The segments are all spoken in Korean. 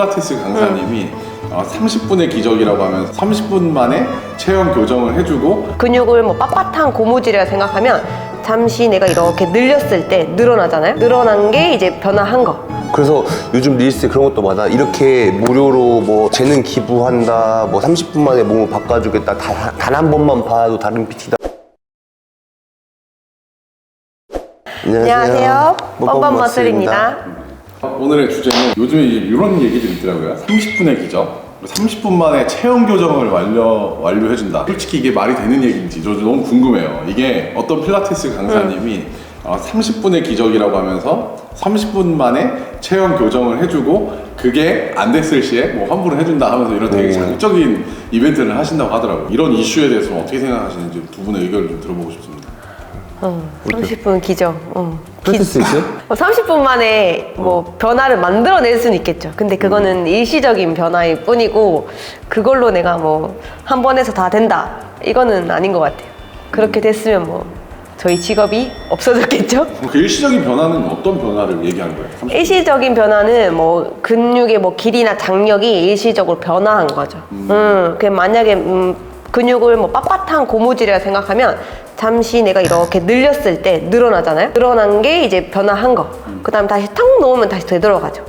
필라테스 강사님이 어, 30분의 기적이라고 하면 30분 만에 체형 교정을 해주고 근육을 뭐 빳빳한 고무줄이라 생각하면 잠시 내가 이렇게 늘렸을 때 늘어나잖아요. 늘어난 게 이제 변화한 거. 그래서 요즘 릴스 그런 것도 많아. 이렇게 무료로 뭐 재능 기부한다, 뭐 30분 만에 몸을 바꿔주겠다, 단 한 번만 봐도 다른 PT다. 안녕하세요. 뻔뻔 머슬입니다. 오늘의 주제는 요즘에 이런 얘기들이 있더라고요. 30분의 기적. 30분 만에 체형 교정을 완료, 완료해준다. 솔직히 이게 말이 되는 얘기인지 저 너무 궁금해요. 이게 어떤 필라테스 강사님이 어, 30분의 기적이라고 하면서 30분 만에 체형 교정을 해주고 그게 안 됐을 시에 뭐 환불을 해준다 하면서 이런 되게 자극적인 이벤트를 하신다고 하더라고요. 이런 이슈에 대해서 어떻게 생각하시는지 두 분의 의견을 좀 들어보고 싶습니다. 어, 30분 기적. 어. 필라테스 있어요? 뭐 30분 만에 뭐 변화를 만들어낼 수는 있겠죠. 근데 그거는 일시적인 변화일 뿐이고 그걸로 내가 뭐 한 번에서 다 된다. 이거는 아닌 것 같아요. 그렇게 됐으면 뭐 저희 직업이 없어졌겠죠. 그 일시적인 변화는 어떤 변화를 얘기하는 거예요? 30분? 일시적인 변화는 뭐 근육의 뭐 길이나 장력이 일시적으로 변화한 거죠. 음, 그 만약에 음, 근육을 뭐 빳빳한 고무줄이라 생각하면 잠시 내가 이렇게 늘렸을 때 늘어나잖아요. 늘어난 게 이제 변화한 거. 그다음 다시 탁 놓으면 다시 되돌아가죠.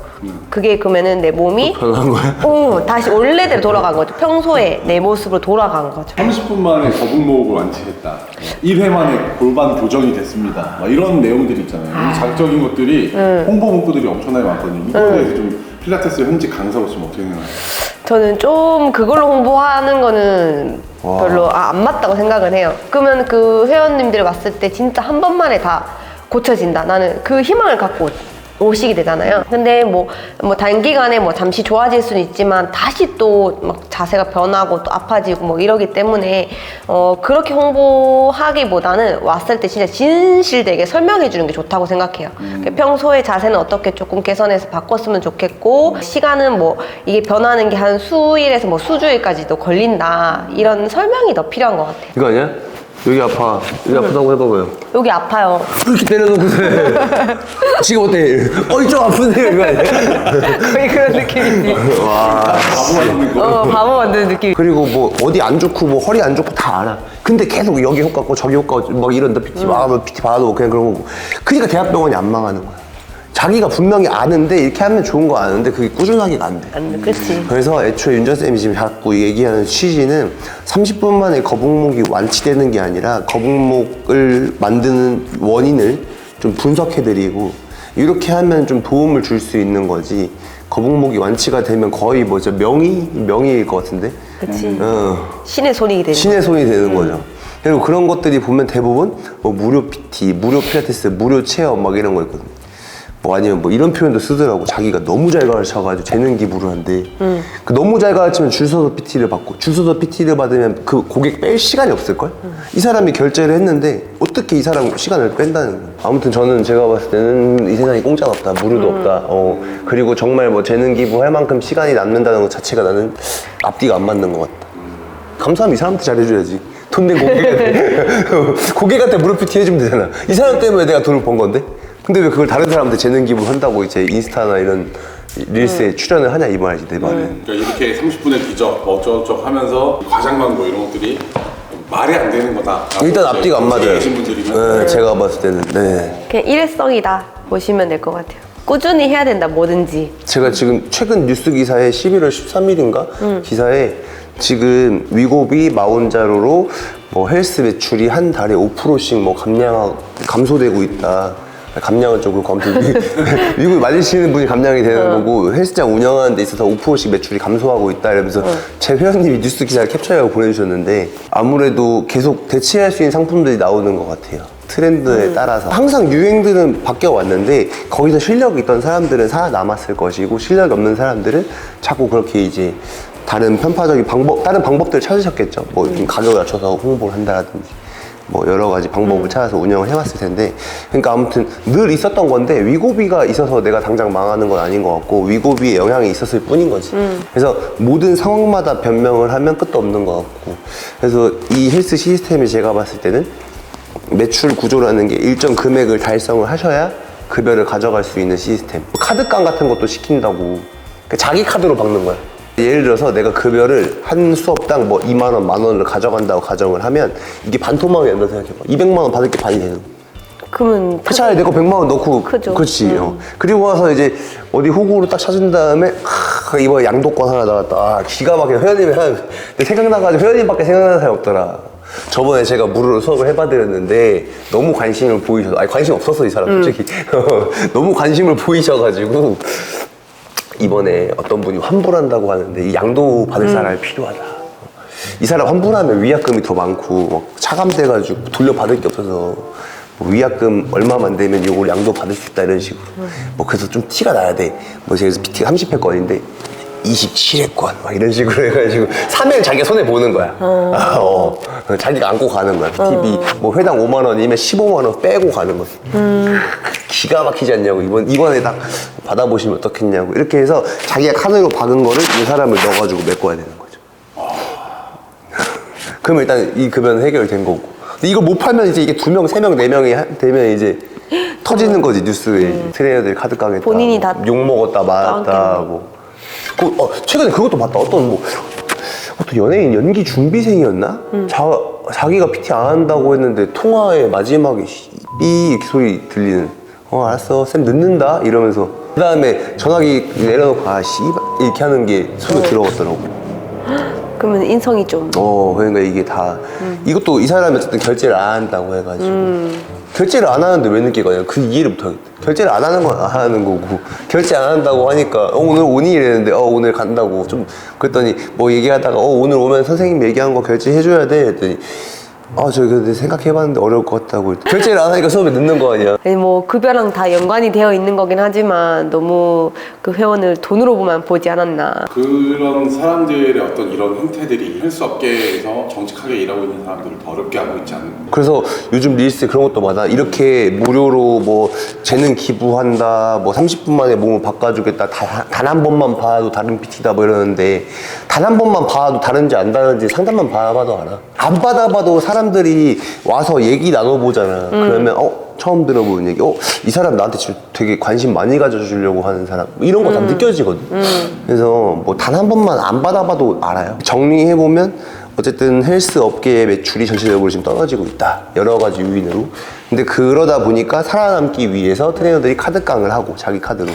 그게 그러면은 내 몸이 변한 거야? 어, 다시 원래대로 돌아간 거죠. 평소에 내 모습으로 돌아간 거죠. 30분 만에 거북목을 완치했다. 1회 만에 골반 교정이 됐습니다. 막 이런 내용들이 있잖아요. 이 자극적인 것들이 홍보 문구들이 엄청나게 많거든요. 이거에 대해서 좀 필라테스 현직 강사로서 어떻게 생각하세요? 저는 좀 그걸로 홍보하는 거는 별로 아, 안 맞다고 생각은 해요. 그러면 그 회원님들 왔을 때 진짜 한 번만에 다 고쳐진다. 나는 그 희망을 갖고 오시게 되잖아요. 근데 뭐, 뭐 단기간에 뭐 잠시 좋아질 수는 있지만 다시 또 막 자세가 변하고 또 아파지고 뭐 이러기 때문에 어, 그렇게 홍보하기보다는 왔을 때 진짜 진실되게 설명해 주는 게 좋다고 생각해요. 그 평소에 자세는 어떻게 조금 개선해서 바꿨으면 좋겠고 시간은 뭐 이게 변하는 게 한 수일에서 뭐 수주일까지도 걸린다 이런 설명이 더 필요한 것 같아요. 이거 아니야? 여기 아파. 여기 아프다고 해봐봐요. 여기 아파요. 이렇게 때려놓고서 해. 지금 어때? 어, 이쪽 아픈데? 이거 아니야? 거의 그런 느낌이지. 거. 어, 바보 만드는 느낌. 그리고 뭐 어디 안 좋고 뭐 허리 안 좋고 다 알아. 근데 계속 여기 효과 있고 저기 효과 있고 막 이런다 PT 막뭐 PT 받아도 그냥 그런 거고. 그러니까 대학병원이 안 망하는 거야. 자기가 분명히 아는데 이렇게 하면 좋은 거 아는데 그게 꾸준하게 안 돼. 안 돼, 그치. 그래서 애초에 윤전 쌤이 지금 자꾸 얘기하는 취지는 30분 만에 거북목이 완치되는 게 아니라 거북목을 만드는 원인을 좀 분석해드리고 이렇게 하면 좀 도움을 줄 수 있는 거지. 거북목이 완치가 되면 거의 뭐죠 명의 명의일 것 같은데. 그치. 어. 신의 손이 되는. 신의 손이 되는 거죠. 그리고 그런 것들이 보면 대부분 뭐 무료 PT, 무료 필라테스, 무료 체험 막 이런 거 있거든요. 뭐 아니면 뭐 이런 표현도 쓰더라고. 자기가 너무 잘 가르쳐가지고 재능 기부를 한대. 그 너무 잘 가르치면 줄 서서 PT를 받고 줄 서서 PT를 받으면 그 고객 뺄 시간이 없을걸? 이 사람이 결제를 했는데 어떻게 이 사람 시간을 뺀다는 거야. 아무튼 저는 제가 봤을 때는 이 세상에 공짜가 없다. 무료도 없다. 어, 그리고 정말 뭐 재능 기부할 만큼 시간이 남는다는 것 자체가 나는 앞뒤가 안 맞는 것 같다. 감사하면 이 사람한테 잘해줘야지. 돈 낸 고객한테. 고객한테 무릎 PT 해주면 되잖아. 이 사람 때문에 내가 돈을 번 건데? 근데 왜 그걸 다른 사람한테 재능 기부 한다고 이제 인스타나 이런 릴스에 출연을 하냐 이 말이지, 내 말은. 그러니까 이렇게 30분의 기적, 뭐 어쩌고저쩌고 하면서 과장 광고 뭐 이런 것들이 말이 안 되는 거다. 일단 앞뒤가 안 맞아요. 계신 분들이면 네, 제가 봤을 때는. 네. 그냥 일회성이다 보시면 될 것 같아요. 꾸준히 해야 된다, 뭐든지. 제가 지금 최근 뉴스 기사에 11월 13일인가 기사에 지금 위고비 마운자로로 뭐 헬스 매출이 한 달에 5%씩 뭐 감량 감소되고 있다. 감량은 조금 검토. 미국에 말리시는 분이 감량이 되는 거고 헬스장 운영하는 데 있어서 5%씩 매출이 감소하고 있다 이러면서 제 회원님이 뉴스 기사를 캡처해서 보내주셨는데 아무래도 계속 대체할 수 있는 상품들이 나오는 것 같아요. 트렌드에 따라서. 항상 유행들은 바뀌어 왔는데 거기서 실력이 있던 사람들은 살아남았을 것이고 실력이 없는 사람들은 자꾸 그렇게 이제 다른 편파적인 방법 다른 방법들을 찾으셨겠죠. 뭐 좀 가격을 낮춰서 홍보를 한다든지 뭐 여러 가지 방법을 찾아서 운영을 해왔을 텐데 그러니까 아무튼 늘 있었던 건데 위고비가 있어서 내가 당장 망하는 건 아닌 것 같고 위고비의 영향이 있었을 뿐인 거지 그래서 모든 상황마다 변명을 하면 끝도 없는 것 같고 그래서 이 헬스 시스템이 제가 봤을 때는 매출 구조라는 게 일정 금액을 달성을 하셔야 급여를 가져갈 수 있는 시스템. 카드깡 같은 것도 시킨다고. 그러니까 자기 카드로 박는 거야. 예를 들어서 내가 급여를 한 수업당 뭐 2만 원, 만 원을 가져간다고 가정을 하면 이게 반토막이 된다 생각해봐. 200만 원 받을 게 반이 되는 거야. 그러면 그 차라리 내거 100만 원 넣고 크죠. 그렇지. 어. 그리고 와서 이제 어디 호구로 딱 찾은 다음에 하, 이번에 양도권 하나 나왔다. 아, 기가 막혀. 회원님이 한 근데 생각나가지고 회원님밖에 생각나는 사람이 없더라. 저번에 제가 무료로 수업을 해봐드렸는데 너무 관심을 보이셔서 아니 관심 없었어 이 사람 솔직히 너무 관심을 보이셔가지고 이번에 어떤 분이 환불한다고 하는데 이 양도 받을 사람이 필요하다. 이 사람 환불하면 위약금이 더 많고 막 차감돼가지고 돌려받을 게 없어서 뭐 위약금 얼마만 되면 이걸 양도 받을 수 있다 이런 식으로 뭐 그래서 좀 티가 나야 돼. 뭐 제가 PT가 30회권인데 27회권 막 이런 식으로 해가지고 사면 자기가 손해 보는 거야. 어. 자기가 안고 가는 거야. TV 뭐 회당 5만 원이면 15만 원 빼고 가는 거지. 기가 막히지 않냐고 이번 이번에 딱 받아보시면 어떻겠냐고 이렇게 해서 자기가 카드로 박은 거를 이 사람을 넣어가지고 메꿔야 되는 거죠. 그러면 일단 이 급여는 해결된 거고. 근데 이걸 못 팔면 이제 이게 두 명, 세 명, 네 명이 하- 되면 이제 터지는 거지 뉴스에 트레이너들 카드 깡했다. 본인이 다 욕 먹었다 맞았다 깡패네. 뭐. 그, 어, 최근에 그것도 봤다. 어떤 뭐 어떤 연예인 연기 준비생이었나? 자, 자기가 PT 안 한다고 했는데 통화의 마지막에 삐 이렇게 소리 들리는. 어 알았어. 쌤 늦는다. 이러면서. 그 다음에 전화기 내려놓고 아 씨발 이렇게 하는 게 소리 들어갔더라고. 그러면 인성이 좀 어, 그러니까 이게 다 이것도 이 사람이 어쨌든 결제를 안 한다고 해가지고 결제를 안 하는데 왜 늦게 가냐? 그 이해를 못하겠다 결제를 안 하는 건 안 하는 거고 결제 안 한다고 하니까 어, 오늘 오니 이랬는데 어 오늘 간다고 좀 그랬더니 뭐 얘기하다가 어 오늘 오면 선생님 얘기한 거 결제해줘야 돼 했더니 아 저 근데 생각해봤는데 어려울 것 같다고 결제를 안 하니까 수업에 늦는 거 아니야 아니 뭐 급여랑 다 연관이 되어 있는 거긴 하지만 너무 그 회원을 돈으로만 보지 않았나. 그런 사람들의 어떤 이런 행태들이 헬스 업계에서 정직하게 일하고 있는 사람들을 더 어렵게 하고 있지 않나 그래서 요즘 릴스에 그런 것도 많아. 이렇게 무료로 뭐 재능 기부한다, 뭐 30분 만에 몸을 바꿔주겠다, 단 한 번만 봐도 다른 PT다 뭐 이러는데 단 한 번만 봐도 다른지 안 다른지 상담만 봐봐도 알아. 안 받아봐도 사람들이 와서 얘기 나눠보잖아. 그러면 어 처음 들어보는 얘기, 어 이 사람 나한테 지금 되게 관심 많이 가져주려고 하는 사람 뭐 이런 거 다 느껴지거든. 그래서 뭐 단 한 번만 안 받아봐도 알아요. 정리해 보면 어쨌든 헬스 업계의 매출이 전체적으로 지금 떨어지고 있다. 여러 가지 요인으로. 근데 그러다 보니까 살아남기 위해서 트레이너들이 카드 깡을 하고 자기 카드로.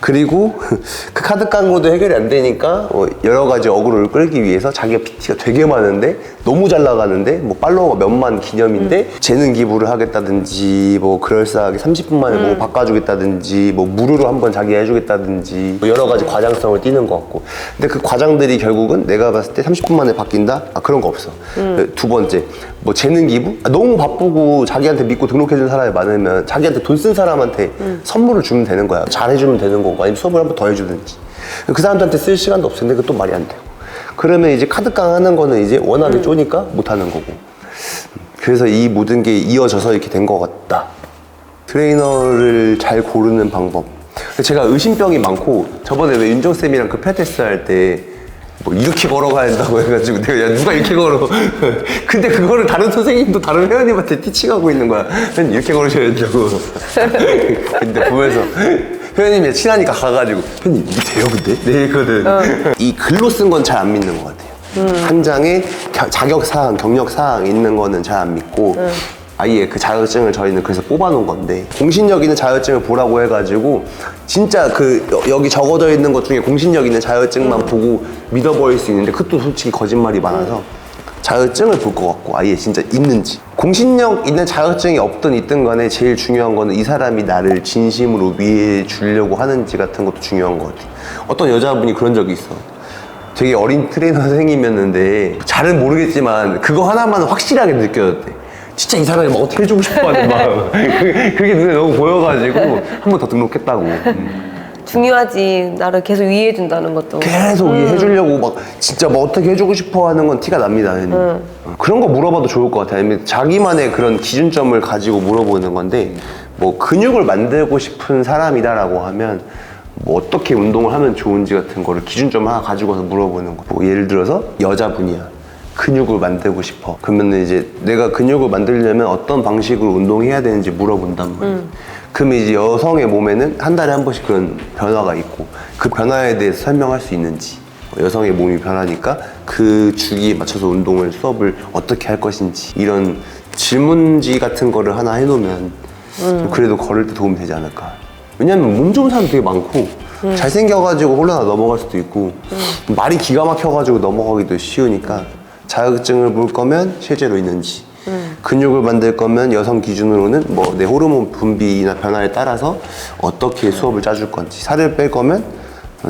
그리고 그 카드 깡으로도 해결이 안 되니까 어, 여러 가지 어그로를 끌기 위해서 자기가 PT가 되게 많은데 너무 잘 나가는데? 뭐 팔로워가 몇만 기념인데? 재능 기부를 하겠다든지 뭐 그럴싸하게 30분 만에 뭐 바꿔주겠다든지 뭐 무료로 한번 자기가 해주겠다든지 뭐 여러 가지 과장성을 띠는 것 같고. 근데 그 과장들이 결국은 내가 봤을 때 30분 만에 바뀐다? 아 그런 거 없어. 두 번째 뭐 재능 기부? 아, 너무 바쁘고 자기한테 믿고 등록해준 사람이 많으면 자기한테 돈 쓴 사람한테 선물을 주면 되는 거야. 잘 해주면 되는 거고 아니면 수업을 한 번 더 해주든지. 그 사람들한테 쓸 시간도 텐데 그것도 말이 안 돼요 그러면 이제 카드깡 하는 거는 이제 워낙에 쪼니까 못 하는 거고. 그래서 이 모든 게 이어져서 이렇게 된 것 같다. 트레이너를 잘 고르는 방법. 제가 의심병이 많고 저번에 왜 윤정 쌤이랑 그 필라테스 할 때 뭐 이렇게 걸어가야 된다고 해가지고 내가 야 누가 이렇게 걸어? 근데 그거를 다른 선생님도 다른 회원님한테 티칭하고 있는 거야. 이렇게 걸으셔야 된다고 근데 보면서 회원님이 친하니까 가가지고 회원님 이게 돼요 근데? 네 그거든 이 글로 쓴 건 잘 안 믿는 것 같아요. 한 장에 겨- 자격사항 경력사항 있는 거는 잘 안 믿고 아예 그 자격증을 저희는 그래서 뽑아놓은 건데 공신력 있는 자격증을 보라고 해가지고 진짜 그 여- 여기 적어져 있는 것 중에 공신력 있는 자격증만 보고 믿어버릴 수 있는데 그것도 솔직히 거짓말이 많아서 자격증을 볼 것 같고 아예 진짜 있는지 공신력 있는 자격증이 없든 있든 간에 제일 중요한 거는 이 사람이 나를 진심으로 위해 주려고 하는지 같은 것도 중요한 것 같아요 어떤 여자분이 그런 적이 있어 되게 어린 트레이너 선생님이었는데 잘은 모르겠지만 그거 하나만 확실하게 느껴졌대. 진짜 이 사람이 막 어떻게 해주고 싶어 하는 마음. 그게, 그게 눈에 너무 보여가지고 한 번 더 등록했다고. 음. 중요하지. 나를 계속 이해해 준다는 것도. 계속 이해 해 주려고 막 진짜 뭐 어떻게 해주고 싶어 하는 건 티가 납니다. 형님. 어, 그런 거 물어봐도 좋을 것 같아요. 아니면 자기만의 그런 기준점을 가지고 물어보는 건데 뭐 근육을 만들고 싶은 사람이다라고 하면 뭐 어떻게 운동을 하면 좋은지 같은 거를 기준점 하나 가지고서 물어보는 거. 뭐 예를 들어서 여자분이야. 근육을 만들고 싶어. 그러면 이제 내가 근육을 만들려면 어떤 방식으로 운동해야 되는지 물어본단 말이야. 그러면 이제 여성의 몸에는 한 달에 한 번씩 그런 변화가 있고 그 변화에 대해서 설명할 수 있는지 여성의 몸이 변하니까 그 주기에 맞춰서 운동을 수업을 어떻게 할 것인지 이런 질문지 같은 거를 하나 해놓으면 좀 그래도 걸을 때 도움이 되지 않을까. 왜냐면 몸 좋은 사람 되게 많고 잘생겨가지고 홀라나 넘어갈 수도 있고 말이 기가 막혀가지고 넘어가기도 쉬우니까 자격증을 볼 거면 실제로 있는지 근육을 만들 거면 여성 기준으로는 뭐 내 호르몬 분비나 변화에 따라서 어떻게 수업을 짜줄 건지 살을 뺄 거면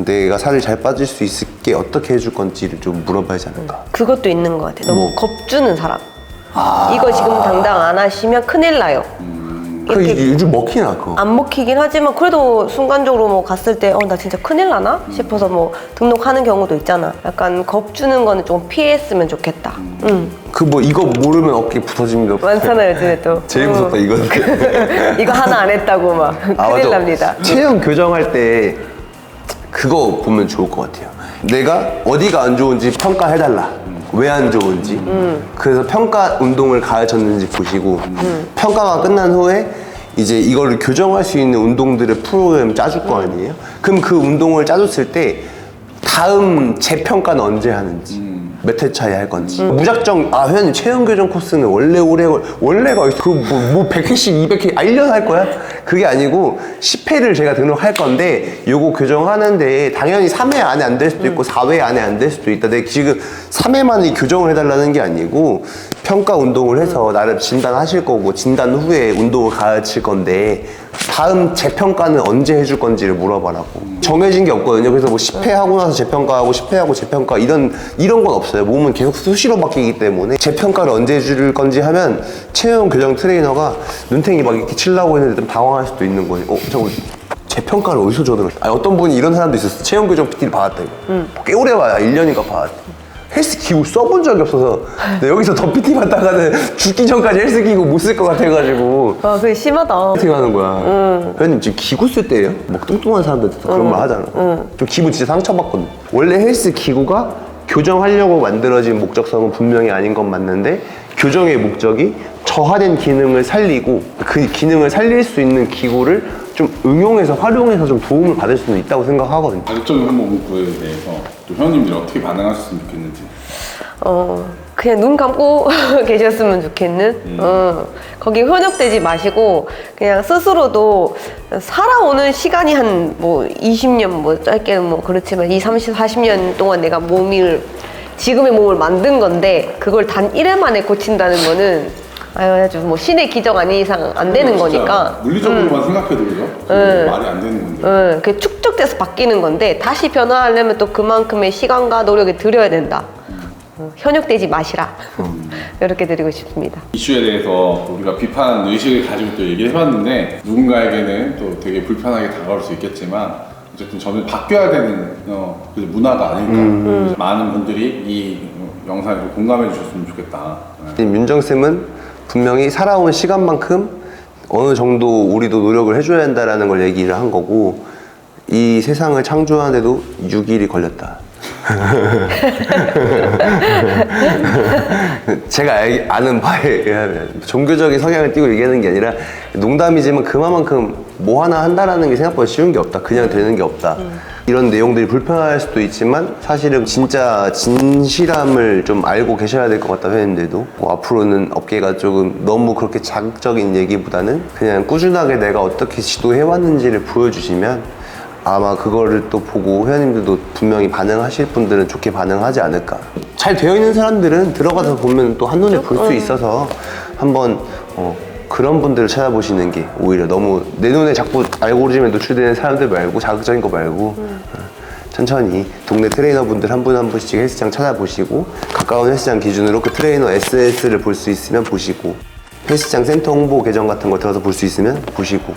내가 살을 잘 빠질 수 있게 어떻게 해줄 건지를 좀 물어봐야지 않을까 그것도 있는 것 같아. 너무 뭐? 겁주는 사람. 이거 지금 당장 안 하시면 큰일 나요. 그 이렇게 요즘 먹히나 그거 안 먹히긴 하지만 그래도 순간적으로 뭐 갔을 때 어 나 진짜 큰일 나나 싶어서 뭐 등록하는 경우도 있잖아. 약간 겁주는 거는 좀 피했으면 좋겠다. 응. 그뭐 이거 모르면 어깨 부서집니다 많잖아요 요즘에 또. 제일 응. 무섭다 이거 이거 하나 안 했다고 막 아, 큰일 맞아. 납니다. 체형 교정할 때 그거 보면 좋을 것 같아요. 내가 어디가 안 좋은지 평가해달라. 왜 안 좋은지. 그래서 평가 운동을 가르쳤는지 보시고 평가가 끝난 후에 이제 이거를 교정할 수 있는 운동들의 프로그램 짜줄 거 아니에요? 그럼 그 운동을 짜줬을 때 다음 재평가는 언제 하는지 몇 회 차에 할 건지. 무작정 아 회원님 체형 교정 코스는 원래 오래 걸 원래가 그뭐 뭐 100회씩 200회 아 1년 할 거야? 그게 아니고 10회를 제가 등록할 건데 요거 교정하는데 당연히 3회 안에 안 될 수도 있고 4회 안에 안 될 수도 있다. 근데 지금 3회 만에 교정을 해달라는 게 아니고 평가 운동을 해서 나를 진단하실 거고 진단 후에 운동을 가르칠 건데 다음 재평가는 언제 해줄 건지를 물어봐라고. 정해진 게 없거든요. 그래서 뭐 10회 하고 나서 재평가하고 10회 하고 재평가 이런 이런 건 없어요. 몸은 계속 수시로 바뀌기 때문에 재평가를 언제 해줄 건지 하면 체형 교정 트레이너가 눈탱이 막 이렇게 치려고 했는데 좀 당황할 수도 있는 거예요. 어 저거 재평가를 어디서 줘들었 아니 어떤 분이 이런 사람도 있었어. 체형 교정 PT를 받았다. 이거. 꽤 오래 봐야 1년인가 받았대 헬스 기구 써본 적이 없어서 근데 여기서 더 PT 받다가는 죽기 전까지 헬스 기구 못 쓸 것 같아가지고 아 그게 심하다. 어떻게 하는 거야? 회원님 지금 기구 쓸 때예요? 뭐 뚱뚱한 사람들한테 그런 말 하잖아. 좀 기분 진짜 상처받거든. 원래 헬스 기구가 교정하려고 만들어진 목적성은 분명히 아닌 건 맞는데 교정의 목적이 저하된 기능을 살리고 그 기능을 살릴 수 있는 기구를 좀 응용해서 활용해서 좀 도움을 받을 수는 있다고 생각하거든요. 한번 문구에 대해서 또 회원님들이 어떻게 반응하셨으면 좋겠는지 어 그냥 눈 감고 계셨으면 좋겠는. 어 거기 현혹되지 마시고 그냥 스스로도 살아오는 시간이 한 뭐 20년 뭐 짧게는 뭐 그렇지만 2, 30, 40년 동안 내가 몸을 지금의 몸을 만든 건데 그걸 단 1회 만에 고친다는 거는 아주 뭐 신의 기적 아닌 이상 안 되는 진짜 거니까. 물리적으로만 생각해도 그죠? 음. 말이 안 되는 건데 응, 그 축적돼서 바뀌는 건데 다시 변화하려면 또 그만큼의 시간과 노력을 들여야 된다. 어, 현혹되지 마시라. 이렇게 드리고 싶습니다. 이슈에 대해서 또 우리가 비판 의식을 가지고 또 얘기를 해봤는데 누군가에게는 또 되게 불편하게 다가올 수 있겠지만 어쨌든 저는 바뀌어야 되는 어, 그 문화가 아닐까 그래서 많은 분들이 이 영상에 좀 공감해 주셨으면 좋겠다 네. 윤정쌤은 분명히 살아온 시간만큼 어느 정도 우리도 노력을 해줘야 한다라는 걸 얘기를 한 거고 이 세상을 창조하는데도 6일이 걸렸다. 제가 알- 아는 바에 의하면 종교적인 성향을 띠고 얘기하는 게 아니라 농담이지만 그만큼 뭐 하나 한다라는 게 생각보다 쉬운 게 없다. 그냥 되는 게 없다. 이런 내용들이 불편할 수도 있지만 사실은 진짜 진실함을 좀 알고 계셔야 될 것 같다 회원님들도 뭐 앞으로는 업계가 조금 너무 그렇게 자극적인 얘기보다는 그냥 꾸준하게 내가 어떻게 지도해왔는지를 보여주시면 아마 그거를 또 보고 회원님들도 분명히 반응하실 분들은 좋게 반응하지 않을까. 잘 되어 있는 사람들은 들어가서 보면 또 한눈에 볼 수 있어서 한번 어, 그런 분들을 찾아보시는 게 오히려 너무 내 눈에 자꾸 알고리즘에 노출되는 사람들 말고 자극적인 거 말고. 어, 천천히 동네 트레이너 분들 한 분 한 분씩 헬스장 찾아보시고 가까운 헬스장 기준으로 그 트레이너 SS를 볼 수 있으면 보시고 헬스장 센터 홍보 계정 같은 거 들어서 볼 수 있으면 보시고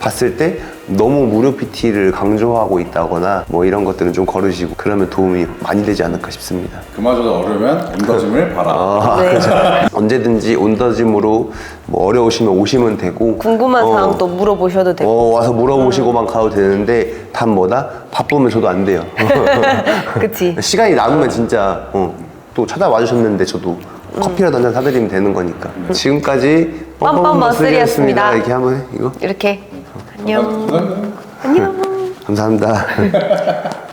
봤을 때 너무 무료 PT를 강조하고 있다거나 뭐 이런 것들은 좀 거르시고 그러면 도움이 많이 되지 않을까 싶습니다. 그마저도 어려우면 엠더짐을 봐라 아, 네. 그죠. 언제든지 온더짐으로 뭐 어려우시면 오시면 되고 궁금한 어, 사항 또 물어보셔도 되고. 어, 와서 물어보시고만 가도 되는데 단 뭐다? 바쁘면 저도 안 돼요. 그치. 시간이 남으면 진짜 어, 또 찾아와 주셨는데 저도 커피라도 한 잔 사드리면 되는 거니까. 지금까지 뻔뻔 머슬이었습니다. 이렇게 한번 해, 이거. 이렇게 안녕. 감사합니다. 안녕. 감사합니다.